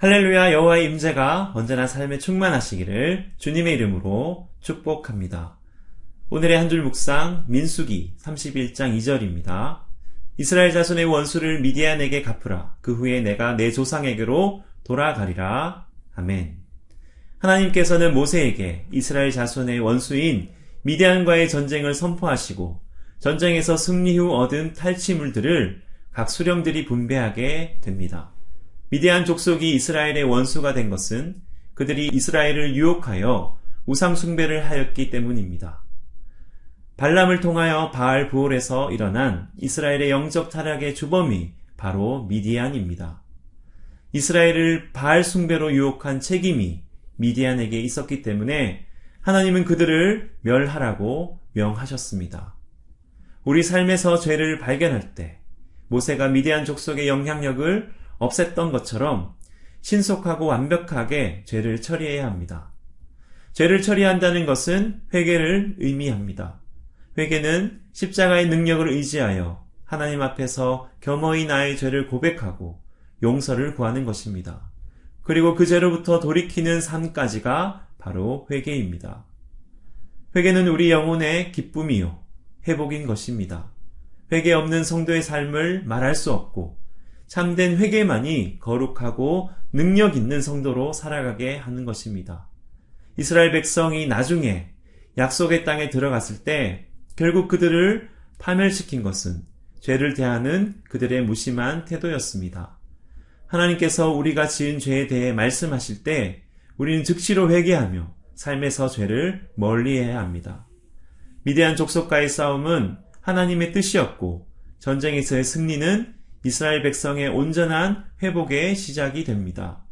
할렐루야 여호와의 임재가 언제나 삶에 충만하시기를 주님의 이름으로 축복합니다. 오늘의 한 줄 묵상 민수기 31장 2절입니다. 이스라엘 자손의 원수를 미디안에게 갚으라. 그 후에 내가 내 조상에게로 돌아가리라. 아멘. 하나님께서는 모세에게 이스라엘 자손의 원수인 미디안과의 전쟁을 선포하시고 전쟁에서 승리 후 얻은 탈취물들을 각 수령들이 분배하게 됩니다. 미디안 족속이 이스라엘의 원수가 된 것은 그들이 이스라엘을 유혹하여 우상숭배를 하였기 때문입니다. 발람을 통하여 바알 부올에서 일어난 이스라엘의 영적 타락의 주범이 바로 미디안입니다. 이스라엘을 바알 숭배로 유혹한 책임이 미디안에게 있었기 때문에 하나님은 그들을 멸하라고 명하셨습니다. 우리 삶에서 죄를 발견할 때 모세가 미디안 족속의 영향력을 없앴던 것처럼 신속하고 완벽하게 죄를 처리해야 합니다. 죄를 처리한다는 것은 회개를 의미합니다. 회개는 십자가의 능력을 의지하여 하나님 앞에서 겸허히 나의 죄를 고백하고 용서를 구하는 것입니다. 그리고 그 죄로부터 돌이키는 삶까지가 바로 회개입니다. 회개는 우리 영혼의 기쁨이요, 회복인 것입니다. 회개 없는 성도의 삶을 말할 수 없고, 참된 회개만이 거룩하고 능력 있는 성도로 살아가게 하는 것입니다. 이스라엘 백성이 나중에 약속의 땅에 들어갔을 때 결국 그들을 파멸시킨 것은 죄를 대하는 그들의 무심한 태도였습니다. 하나님께서 우리가 지은 죄에 대해 말씀하실 때 우리는 즉시로 회개하며 삶에서 죄를 멀리해야 합니다. 미대한 족속과의 싸움은 하나님의 뜻이었고 전쟁에서의 승리는 이스라엘 백성의 온전한 회복의 시작이 됩니다.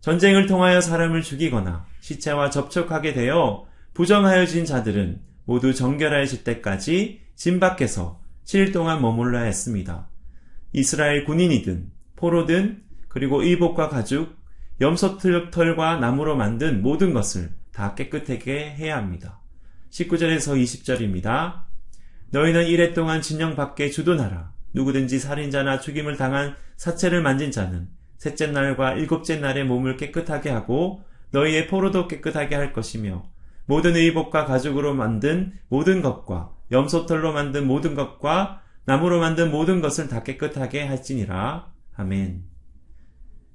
전쟁을 통하여 사람을 죽이거나 시체와 접촉하게 되어 부정하여진 자들은 모두 정결하여질 때까지 진 밖에서 7일 동안 머물러야 했습니다. 이스라엘 군인이든 포로든 그리고 의복과 가죽, 염소털과 나무로 만든 모든 것을 다 깨끗하게 해야 합니다. 19절에서 20절입니다. 너희는 이래 동안 진영 밖에 주둔하라. 누구든지 살인자나 죽임을 당한 사체를 만진 자는 셋째 날과 일곱째 날에 몸을 깨끗하게 하고 너희의 포로도 깨끗하게 할 것이며 모든 의복과 가죽으로 만든 모든 것과 염소털로 만든 모든 것과 나무로 만든 모든 것을 다 깨끗하게 할지니라. 아멘.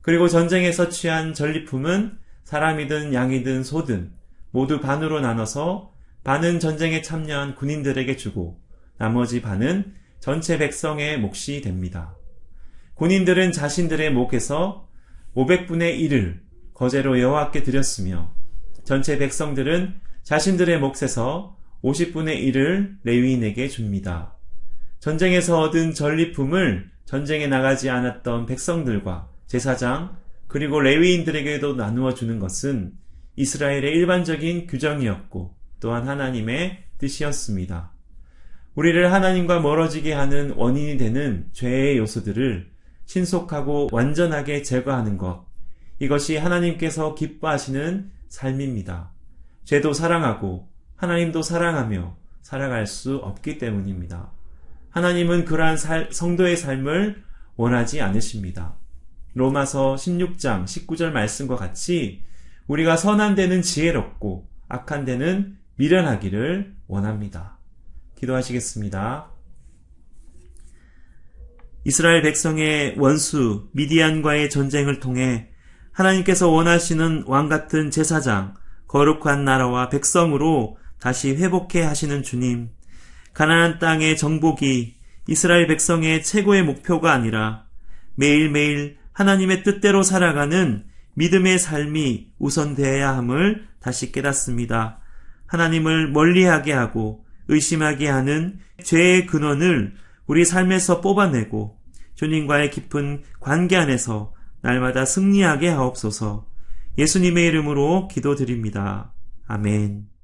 그리고 전쟁에서 취한 전리품은 사람이든 양이든 소든 모두 반으로 나눠서 반은 전쟁에 참여한 군인들에게 주고 나머지 반은 전체 백성의 몫이 됩니다. 군인들은 자신들의 목에서 500분의 1을 거제로 여호와께 드렸으며 전체 백성들은 자신들의 몫에서 50분의 1을 레위인에게 줍니다. 전쟁에서 얻은 전리품을 전쟁에 나가지 않았던 백성들과 제사장 그리고 레위인들에게도 나누어 주는 것은 이스라엘의 일반적인 규정이었고 또한 하나님의 뜻이었습니다. 우리를 하나님과 멀어지게 하는 원인이 되는 죄의 요소들을 신속하고 완전하게 제거하는 것. 이것이 하나님께서 기뻐하시는 삶입니다. 죄도 사랑하고 하나님도 사랑하며 살아갈 수 없기 때문입니다. 하나님은 그러한 살, 성도의 삶을 원하지 않으십니다. 로마서 16장 19절 말씀과 같이 우리가 선한 데는 지혜롭고 악한 데는 미련하기를 원합니다. 기도하시겠습니다. 이스라엘 백성의 원수 미디안과의 전쟁을 통해 하나님께서 원하시는 왕 같은 제사장, 거룩한 나라와 백성으로 다시 회복해 하시는 주님. 가나안 땅의 정복이 이스라엘 백성의 최고의 목표가 아니라 매일매일 하나님의 뜻대로 살아가는 믿음의 삶이 우선되어야 함을 다시 깨닫습니다. 하나님을 멀리하게 하고 의심하게 하는 죄의 근원을 우리 삶에서 뽑아내고 주님과의 깊은 관계 안에서 날마다 승리하게 하옵소서 예수님의 이름으로 기도드립니다. 아멘.